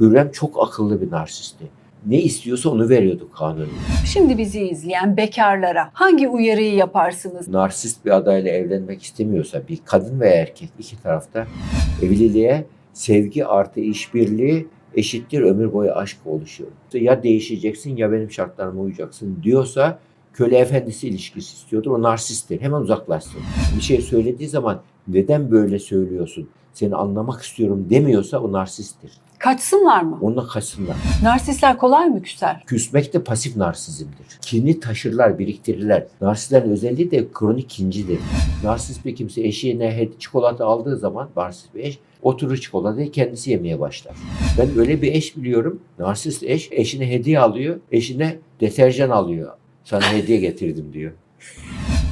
Hürrem çok akıllı bir narsisti. Ne istiyorsa onu veriyordu kanuni. Şimdi bizi izleyen bekarlara hangi uyarıyı yaparsınız? Narsist bir adayla evlenmek istemiyorsa bir kadın ve erkek iki tarafta evliliğe sevgi artı işbirliği eşittir ömür boyu aşk oluşuyor. Ya değişeceksin ya benim şartlarıma uyacaksın diyorsa köle efendisi ilişkisi istiyordur. O narsisttir. Hemen uzaklaşsın. Bir şey söylediği zaman neden böyle söylüyorsun? Seni anlamak istiyorum demiyorsa o narsisttir. Kaçsınlar mı? Onunla kaçsınlar. Narsistler kolay mı küser? Küsmek de pasif narsizmdir. Kini taşırlar, biriktirirler. Narsistlerin özelliği de kronik kincidir. Narsist bir kimse eşiğine hedi- çikolata aldığı zaman narsist bir eş oturur çikolatayı kendisi yemeye başlar. Ben öyle bir eş biliyorum. Narsist eş eşine hediye alıyor, eşine deterjan alıyor. Sana hediye getirdim diyor.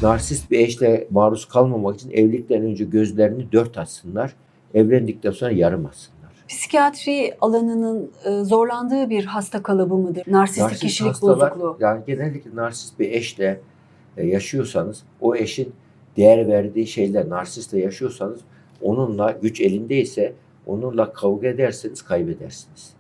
Narsist bir eşle maruz kalmamak için evlilikten önce gözlerini dört açsınlar. Evlendikten sonra yarım açsınlar. Psikiyatri alanının e, zorlandığı bir hasta kalıbı mıdır? Narsistik Narsist kişilik hastalar, bozukluğu. Yani genellikle narsist bir eşle e, yaşıyorsanız o eşin değer verdiği şeyler narsistle yaşıyorsanız onunla güç elindeyse onunla kavga ederseniz kaybedersiniz.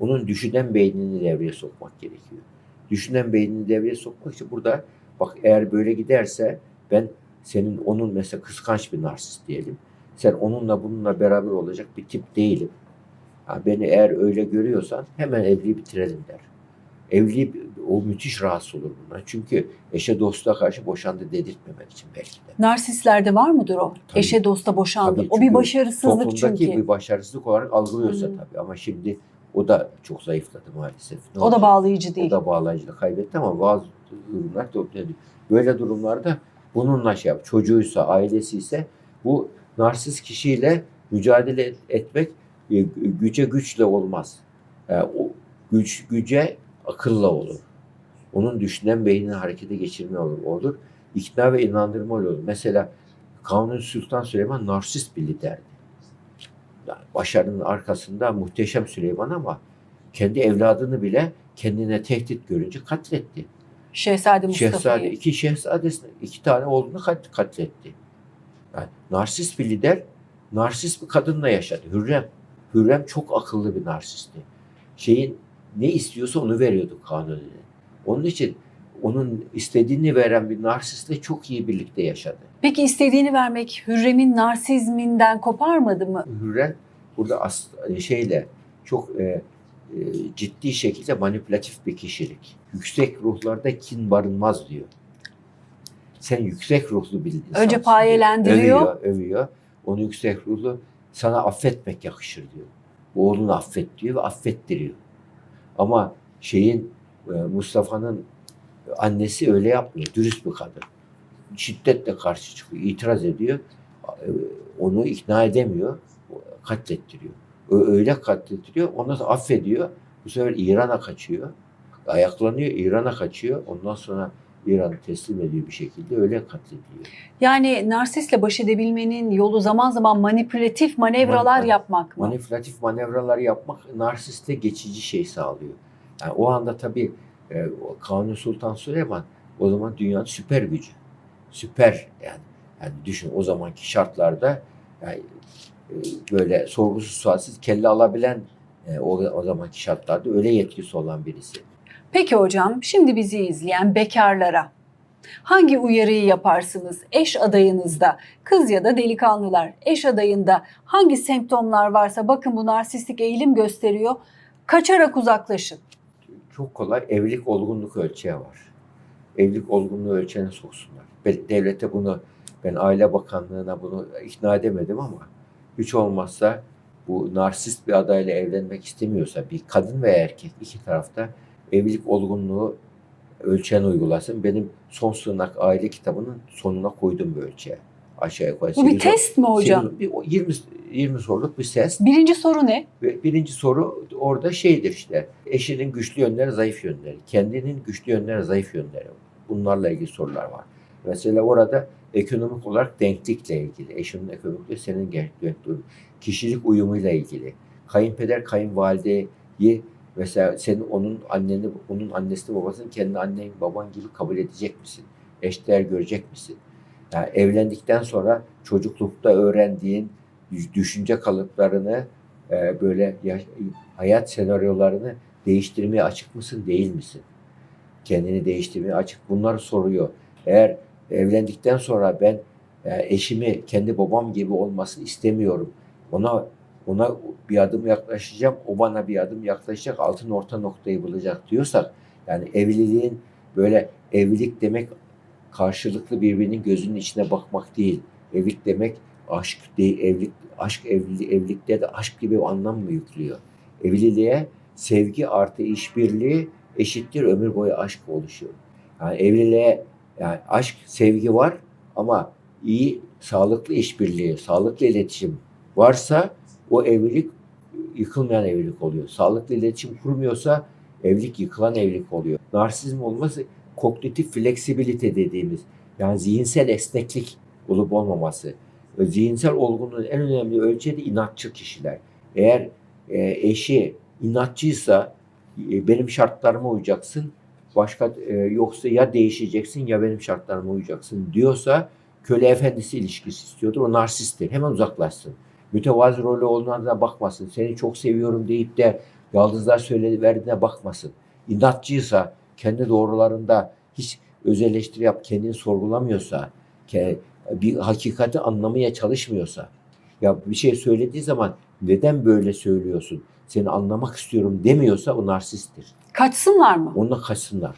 Onun düşünen beynini devreye sokmak gerekiyor. Düşünen beynini devreye sokmak için burada bak eğer böyle giderse ben senin onun mesela kıskanç bir narsist diyelim. Sen onunla bununla beraber olacak bir tip değilim. Ha, beni eğer öyle görüyorsan hemen evliliği bitirelim der. Evliliği o müthiş rahatsız olur bundan. Çünkü eşe dosta karşı boşandı dedirtmemek için belki de. Narsistlerde var mıdır o? Tabii. Eşe dosta boşandı. Tabii o bir başarısızlık Toplumdaki çünkü. bir başarısızlık olarak algılıyorsa Hı. tabii. Ama şimdi o da çok zayıfladı maalesef. Ne O da olacak? bağlayıcı değil. O da bağlayıcılığı kaybetti ama bazı durumlar toplumda Böyle durumlarda bununla şey yap. Çocuğuysa, ailesi ise bu narsist kişiyle mücadele et- etmek e, güce güçle olmaz. E, o güç güce akılla olur. Onun düşünen beynini harekete geçirme olur. olur. İkna ve inandırma olur. Mesela Kanuni Sultan Süleyman narsist bir liderdi. Başarının arkasında muhteşem Süleyman ama kendi evladını bile kendine tehdit görünce katletti. Şehzade Mustafa'yı. Şehzade, iki şehzadesini, iki tane oğlunu kat, katletti. Yani narsist bir lider, narsist bir kadınla yaşadı. Hürrem. Hürrem çok akıllı bir narsistti. Şeyin ne istiyorsa onu veriyordu kanuniye. Onun için onun istediğini veren bir narsistle çok iyi birlikte yaşadı. Peki istediğini vermek Hürrem'in narsizminden koparmadı mı? Hürrem burada as, şeyle çok e, e, ciddi şekilde manipülatif bir kişilik. Yüksek ruhlarda kin barınmaz diyor. Sen yüksek ruhlu bir insansın. Önce diyor. payelendiriyor. Övüyor, övüyor. Onu yüksek ruhlu sana affetmek yakışır diyor. Oğlunu affet diyor ve affettiriyor. Ama şeyin e, Mustafa'nın annesi öyle yapmıyor. Dürüst bir kadın. Şiddetle karşı çıkıyor. itiraz ediyor. E, Onu ikna edemiyor. Katlettiriyor. Öyle katlettiriyor. Ondan sonra affediyor. Bu sefer İran'a kaçıyor. Ayaklanıyor. İran'a kaçıyor. Ondan sonra İran'ı teslim ediyor bir şekilde. Öyle katlediliyor. Yani narsistle baş edebilmenin yolu zaman zaman manipülatif manevralar Manipülatif. yapmak mı? manipülatif manevralar yapmak narsiste geçici şey sağlıyor. Yani o anda tabii e, Kanuni Sultan Süleyman o zaman dünyanın süper gücü. Süper yani. Yani düşün o zamanki şartlarda yani e, böyle sorgusuz sualsiz kelle alabilen e, o, o zamanki şartlarda öyle yetkisi olan birisi. Peki hocam, şimdi bizi izleyen bekarlara hangi uyarıyı yaparsınız eş adayınızda? Kız ya da delikanlılar eş adayında hangi semptomlar varsa bakın bu narsistik eğilim gösteriyor. Kaçarak uzaklaşın. Çok kolay evlilik olgunluk ölçeği var. Evlilik olgunluğu ölçeğine soksunlar. Devlete bunu ben Aile Bakanlığı'na bunu ikna edemedim ama hiç olmazsa bu narsist bir adayla evlenmek istemiyorsa bir kadın ve erkek iki tarafta evlilik olgunluğu ölçeğini uygulasın. Benim son sığınak aile kitabının sonuna koydum bir ölçeğe. Aşağı yukarı. Bu bir test mi hocam? sekiz- bir- o 20, 20 soruluk bir test. Birinci soru ne? Birinci soru orada şeydir işte. Eşinin güçlü yönleri, zayıf yönleri. Kendinin güçlü yönleri, zayıf yönleri. Bunlarla ilgili sorular var. Mesela orada ekonomik olarak denklikle ilgili. Eşinin ekonomikle senin denklik Kişilik uyumuyla ilgili. Kayınpeder, kayınvalideyi mesela senin onun anneni, onun annesini babasını kendi annen baban gibi kabul edecek misin? Eşdeğer görecek misin? Yani evlendikten sonra çocuklukta öğrendiğin düşünce kalıplarını e, böyle ya- hayat senaryolarını değiştirmeye açık mısın, değil misin? Kendini değiştirmeye açık. Bunları soruyor. Eğer evlendikten sonra ben e, eşimi kendi babam gibi olmasını istemiyorum. Ona ona bir adım yaklaşacağım, o bana bir adım yaklaşacak, altın orta noktayı bulacak diyorsak yani evliliğin böyle evlilik demek karşılıklı birbirinin gözünün içine bakmak değil. Evlilik demek aşk değil, evlilik aşk evli, evlilikte de aşk gibi bir anlam mı yüklüyor? Evliliğe sevgi artı işbirliği eşittir ömür boyu aşk oluşuyor. Yani evliliğe yani aşk, sevgi var ama iyi, sağlıklı işbirliği, sağlıklı iletişim varsa o evlilik yıkılmayan evlilik oluyor. Sağlıklı iletişim kurmuyorsa evlilik yıkılan evlilik oluyor. Narsizm olması kognitif fleksibilite dediğimiz yani zihinsel esneklik olup olmaması. Zihinsel olgunluğun en önemli ölçeği de inatçı kişiler. Eğer e, eşi inatçıysa e, benim şartlarıma uyacaksın, başka e, yoksa ya değişeceksin ya benim şartlarıma uyacaksın diyorsa köle efendisi ilişkisi istiyordur. O narsisttir. Hemen uzaklaşsın. Mütevazi rolü olduğuna bakmasın. Seni çok seviyorum deyip de yaldızlar söyledi verdiğine bakmasın. İnatçıysa, kendi doğrularında hiç öz eleştiri yap, kendini sorgulamıyorsa, bir hakikati anlamaya çalışmıyorsa, ya bir şey söylediği zaman neden böyle söylüyorsun, seni anlamak istiyorum demiyorsa o narsisttir. Kaçsınlar mı? Onunla kaçsınlar.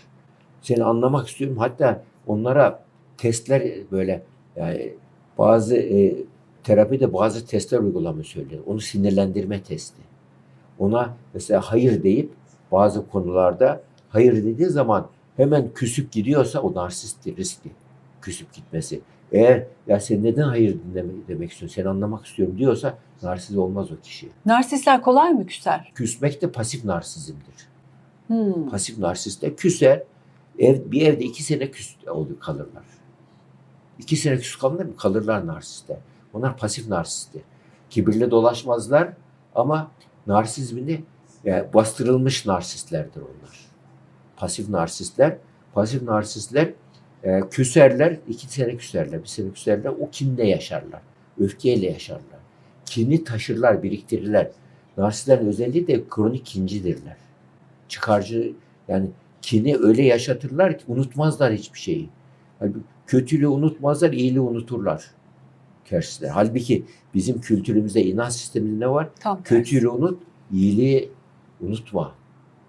Seni anlamak istiyorum. Hatta onlara testler böyle yani bazı e, terapide bazı testler uygulamayı söylüyor. Onu sinirlendirme testi. Ona mesela hayır deyip bazı konularda hayır dediği zaman hemen küsüp gidiyorsa o narsisttir, riskli. Küsüp gitmesi. Eğer ya sen neden hayır dinlemek demek istiyorsun, seni anlamak istiyorum diyorsa narsist olmaz o kişi. Narsistler kolay mı küser? Küsmek de pasif narsizmdir. Hmm. Pasif narsistler küser. Ev, bir evde iki sene küs olur kalırlar. İki sene küs kalırlar mı? Kalırlar narsistler. Onlar pasif narsistler. Kibirle dolaşmazlar ama narsizmini yani bastırılmış narsistlerdir onlar. Pasif narsistler. Pasif narsistler e, küserler, iki sene küserler, bir sene küserler. O kinle yaşarlar. Öfkeyle yaşarlar. Kini taşırlar, biriktirirler. Narsistlerin özelliği de kronik kincidirler çıkarcı yani kini öyle yaşatırlar ki unutmazlar hiçbir şeyi. Yani kötülüğü unutmazlar, iyiliği unuturlar. Kersler. Halbuki bizim kültürümüzde inanç sisteminde ne var? Tam. Kötülüğü unut, iyiliği unutma.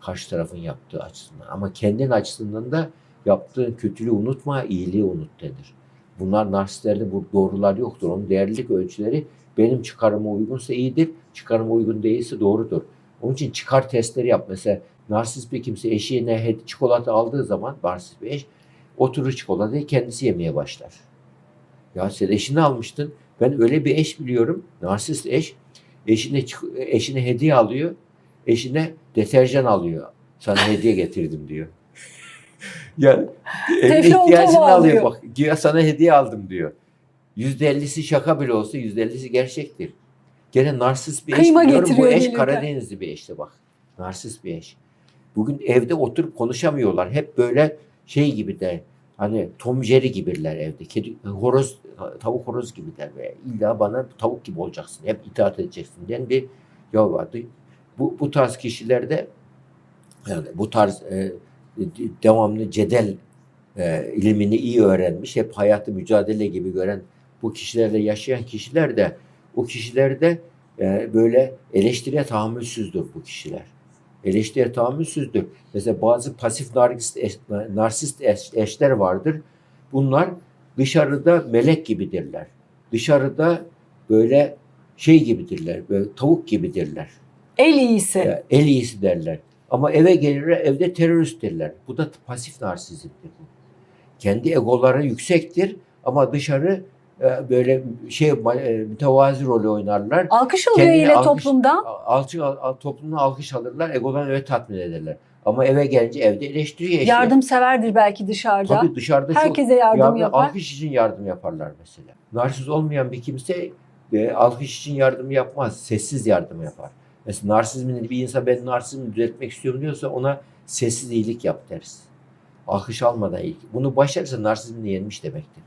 Karşı tarafın yaptığı açısından. Ama kendin açısından da yaptığın kötülüğü unutma, iyiliği unut denir. Bunlar narsistlerde bu doğrular yoktur. Onun değerlilik ölçüleri benim çıkarıma uygunsa iyidir, çıkarıma uygun değilse doğrudur. Onun için çıkar testleri yap. Mesela narsist bir kimse eşine çikolata aldığı zaman narsist bir eş oturur çikolatayı kendisi yemeye başlar. Ya sen eşini almıştın. Ben öyle bir eş biliyorum. Narsist eş. Eşine, eşine hediye alıyor. Eşine deterjan alıyor. Sana hediye getirdim diyor. ya evine Teflon ihtiyacını alıyor. alıyor. Bak ya sana hediye aldım diyor. Yüzde ellisi şaka bile olsa yüzde ellisi gerçektir. Gene narsist bir eş Kıyma biliyorum. Bu eş gelirken. Karadenizli bir eşti bak. Narsist bir eş. Bugün evde oturup konuşamıyorlar. Hep böyle şey gibi de hani Tom Jerry gibiler evde. Kedi, horoz, tavuk horoz gibiler. Ve illa bana tavuk gibi olacaksın. Hep itaat edeceksin diyen bir yol vardı. Bu, bu tarz kişilerde yani bu tarz e, de- devamlı cedel e, ilimini iyi öğrenmiş, hep hayatı mücadele gibi gören bu kişilerle yaşayan kişiler de o kişilerde e, böyle eleştiriye tahammülsüzdür bu kişiler. Eleştiriye tahammülsüzdür. Mesela bazı pasif narsist, eş, narsist eş- eşler vardır. Bunlar dışarıda melek gibidirler. Dışarıda böyle şey gibidirler, böyle tavuk gibidirler. El iyisi. Ya, el iyisi derler. Ama eve gelirler evde teröristtirler. Bu da pasif narsizmdir. Kendi egoları yüksektir ama dışarı e, böyle şey e, mütevazi rolü oynarlar. Alkış alıyor yine alkış- toplumdan. Alçı, al, toplumda alkış alırlar, egolarını öyle tatmin ederler. Ama eve gelince evde eleştiriyor işte. Yardımseverdir belki dışarıda. Tabii dışarıda çok Herkese yardım yardım- yapar. alkış için yardım yaparlar mesela. Narsiz olmayan bir kimse e, alkış için yardım yapmaz. Sessiz yardım yapar. Mesela narsizmin bir insan ben narsizmi düzeltmek istiyorum diyorsa ona sessiz iyilik yap deriz. Alkış almadan iyilik. Bunu başarırsa narsizmini yenmiş demektir.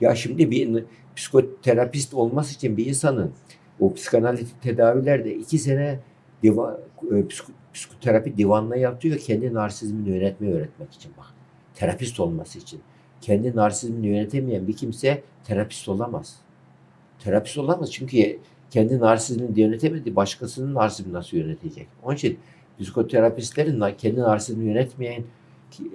Ya şimdi bir psikoterapist olması için bir insanın O psikanalitik tedavilerde iki sene diva, e, psiko- psikoterapi divanına yatıyor kendi narsizmini yönetmeyi öğretmek için bak. Terapist olması için. Kendi narsizmini yönetemeyen bir kimse terapist olamaz. Terapist olamaz çünkü kendi narsizmini yönetemedi. Başkasının narsizmini nasıl yönetecek? Onun için psikoterapistlerin kendi narsizmini yönetmeyen ki-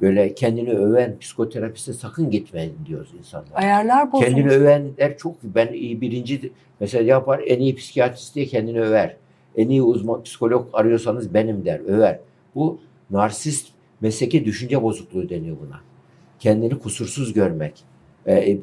böyle kendini öven psikoterapiste sakın gitmeyin diyoruz insanlar. Ayarlar bozulmuş. Kendini övenler çok ben iyi birinci mesela yapar en iyi psikiyatrist diye kendini över. En iyi uzman psikolog arıyorsanız benim der, över. Bu narsist mesleki düşünce bozukluğu deniyor buna. Kendini kusursuz görmek. Ee,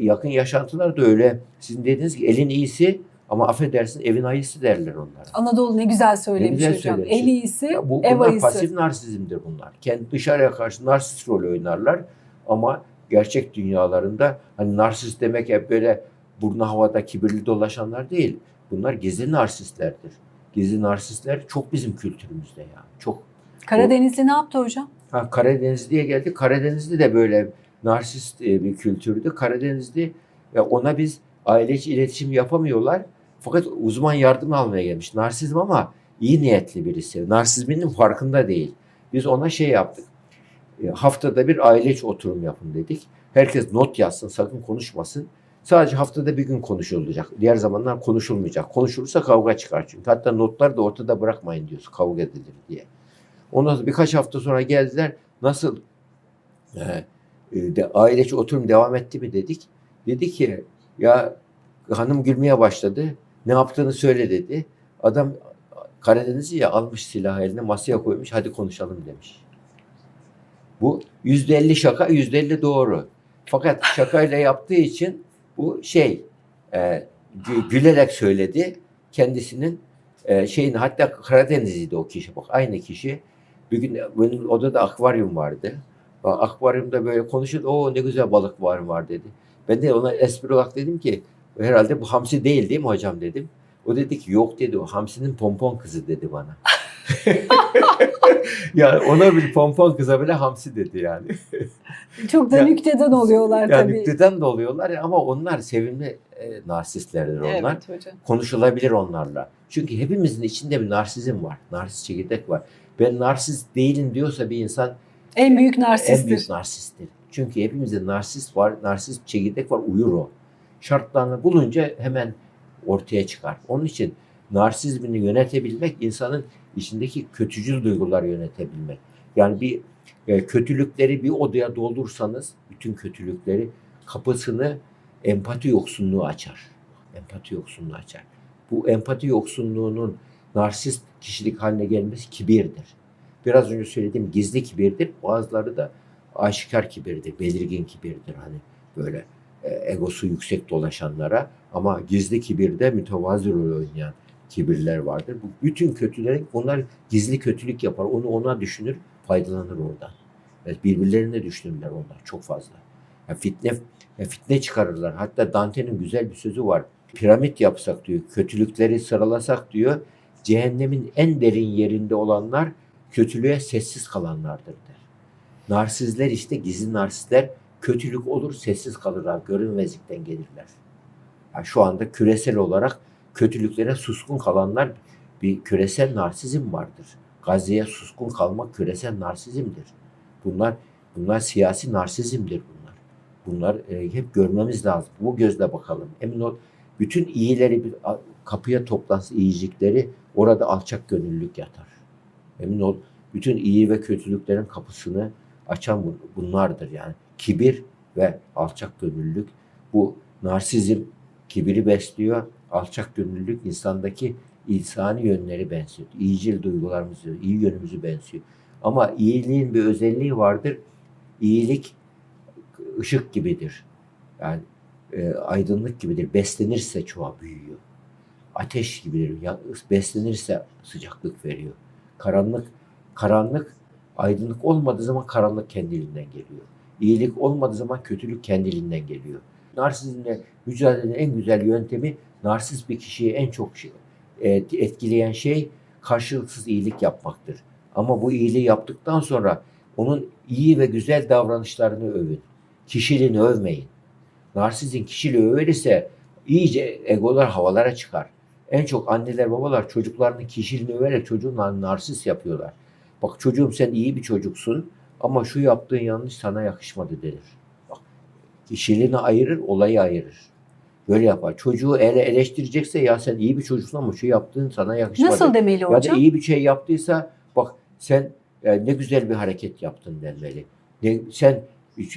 yakın yaşantılar da öyle. Sizin dediğiniz gibi elin iyisi ama affedersin evin ayısı derler onlara. Anadolu ne güzel söylemiş güzel hocam. El iyisi, Ya bu, ev bunlar ayısı. pasif narsizmdir bunlar. Kendi dışarıya karşı narsist rol oynarlar ama gerçek dünyalarında hani narsist demek hep böyle burnu havada kibirli dolaşanlar değil. Bunlar gizli narsistlerdir. Gizli narsistler çok bizim kültürümüzde yani. Çok. Karadenizli ne yaptı hocam? Ha, Karadeniz diye geldi. Karadeniz'de de böyle narsist e, bir kültürdü. Karadeniz'de e, ona biz aile içi iletişim yapamıyorlar. Fakat uzman yardım almaya gelmiş. Narsizm ama iyi niyetli birisi. Narsizminin farkında değil. Biz ona şey yaptık. E, haftada bir aile içi oturum yapın dedik. Herkes not yazsın, sakın konuşmasın. Sadece haftada bir gün konuşulacak. Diğer zamanlar konuşulmayacak. Konuşulursa kavga çıkar çünkü. Hatta notları da ortada bırakmayın diyoruz kavga edilir diye. Ondan sonra birkaç hafta sonra geldiler. Nasıl e, e, de, aile içi oturum devam etti mi dedik. Dedi ki ya hanım gülmeye başladı. Ne yaptığını söyle dedi. Adam Karadeniz'i ya almış silahı eline masaya koymuş hadi konuşalım demiş. Bu yüzde elli şaka yüzde elli doğru. Fakat şakayla yaptığı için bu şey e, gü- gülerek söyledi kendisinin e, şeyini hatta Karadenizliydi o kişi bak aynı kişi. Bir gün benim odada akvaryum vardı. Bak, Akvaryumda böyle konuşuyordu. O ne güzel balık var var dedi. Ben de ona espri olarak dedim ki herhalde bu hamsi değil değil mi hocam dedim. O dedi ki yok dedi o hamsinin pompon kızı dedi bana. yani ona bir pompon kıza bile hamsi dedi yani. Çok da Ya- nükteden oluyorlar Yani tabii. nükteden de oluyorlar ama onlar sevimli e, narsistlerdir onlar. Evet hocam. Konuşulabilir onlarla. Çünkü hepimizin içinde bir narsizm var. Narsist çekirdek var. Ben narsist değilim diyorsa bir insan En büyük en narsisttir. büyük narsisttir. Çünkü hepimizde narsist var, narsist çekirdek var, uyur o. Şartlarını bulunca hemen ortaya çıkar. Onun için narsizmini yönetebilmek insanın içindeki kötücül duyguları yönetebilmek. Yani bir e, kötülükleri bir odaya doldursanız bütün kötülükleri kapısını empati yoksunluğu açar. Empati yoksunluğu açar. Bu empati yoksunluğunun narsist kişilik haline gelmesi kibirdir. Biraz önce söylediğim gizli kibirdir. Bazıları da aşikar kibirdir, belirgin kibirdir. Hani böyle e, egosu yüksek dolaşanlara ama gizli kibirde mütevazi rol oynayan kibirler vardır. Bu bütün kötülerin onlar gizli kötülük yapar. Onu ona düşünür, faydalanır oradan. Evet, birbirlerine düşünürler onlar çok fazla. Ya fitne ya fitne çıkarırlar. Hatta Dante'nin güzel bir sözü var. Piramit yapsak diyor, kötülükleri sıralasak diyor. Cehennemin en derin yerinde olanlar kötülüğe sessiz kalanlardır der. Narsizler işte gizli narsistler kötülük olur sessiz kalırlar, görünmezlikten gelirler. Yani şu anda küresel olarak kötülüklere suskun kalanlar bir küresel narsizm vardır. Gazze'ye suskun kalmak küresel narsizmdir. Bunlar bunlar siyasi narsizmdir bunlar. Bunlar e, hep görmemiz lazım. Bu gözle bakalım. Emin ol bütün iyileri bir kapıya toplansın iyicikleri orada alçak gönüllülük yatar. Emin ol bütün iyi ve kötülüklerin kapısını açan bu- bunlardır yani. Kibir ve alçak gönüllülük bu narsizm kibiri besliyor. Alçak gönüllülük insandaki insani yönleri benziyor. İyicil duygularımızı, iyi yönümüzü benziyor. Ama iyiliğin bir özelliği vardır. İyilik ışık gibidir. Yani e, aydınlık gibidir. Beslenirse çoğa büyüyor. Ateş gibidir. Ya, beslenirse sıcaklık veriyor. Karanlık karanlık aydınlık olmadığı zaman karanlık kendiliğinden geliyor. İyilik olmadığı zaman kötülük kendiliğinden geliyor. Narsizmle mücadelenin en güzel yöntemi narsist bir kişiyi en çok şey, e, etkileyen şey karşılıksız iyilik yapmaktır. Ama bu iyiliği yaptıktan sonra onun iyi ve güzel davranışlarını övün. Kişiliğini övmeyin. Narsizin kişiliği övülürse iyice egolar havalara çıkar. En çok anneler babalar çocuklarının kişiliğini överek çocuğun narsist yapıyorlar. Bak çocuğum sen iyi bir çocuksun ama şu yaptığın yanlış sana yakışmadı denir. Kişiliğini ayırır, olayı ayırır. Böyle yapar. Çocuğu ele eleştirecekse ya sen iyi bir çocuksun ama şu yaptığın sana yakışmadı. Nasıl demeli Ya da hocam? iyi bir şey yaptıysa bak sen e, ne güzel bir hareket yaptın denmeli. Ne, sen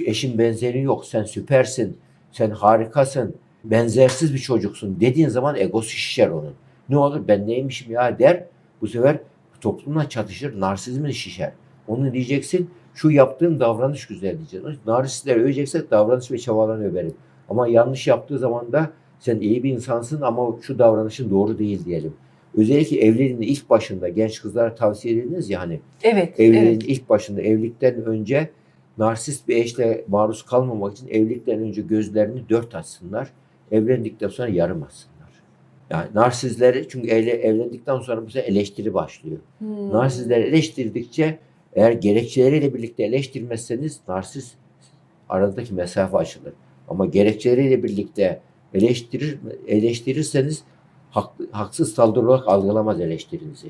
eşin benzerin yok. Sen süpersin. Sen harikasın. Benzersiz bir çocuksun dediğin zaman egosu şişer onun. Ne olur ben neymişim ya der. Bu sefer toplumla çatışır. Narsizmi şişer. Onu diyeceksin şu yaptığın davranış güzel diyeceksin. Narsistler övecekse davranış ve çabalarını överim. Ama yanlış yaptığı zaman da sen iyi bir insansın ama şu davranışın doğru değil diyelim. Özellikle evliliğin ilk başında genç kızlara tavsiye ediniz ya hani Evet, evliliğin evet. ilk başında evlilikten önce narsist bir eşle maruz kalmamak için evlilikten önce gözlerini dört açsınlar. Evlendikten sonra yarım açsınlar. Yani narsizleri çünkü evle, evlendikten sonra bu eleştiri başlıyor. Hmm. Narsizleri eleştirdikçe eğer gerekçeleriyle birlikte eleştirmezseniz narsiz aranızdaki mesafe açılır. Ama gerekçeleriyle birlikte eleştirir eleştirirseniz hak- haksız saldırı olarak algılamaz eleştirinizi.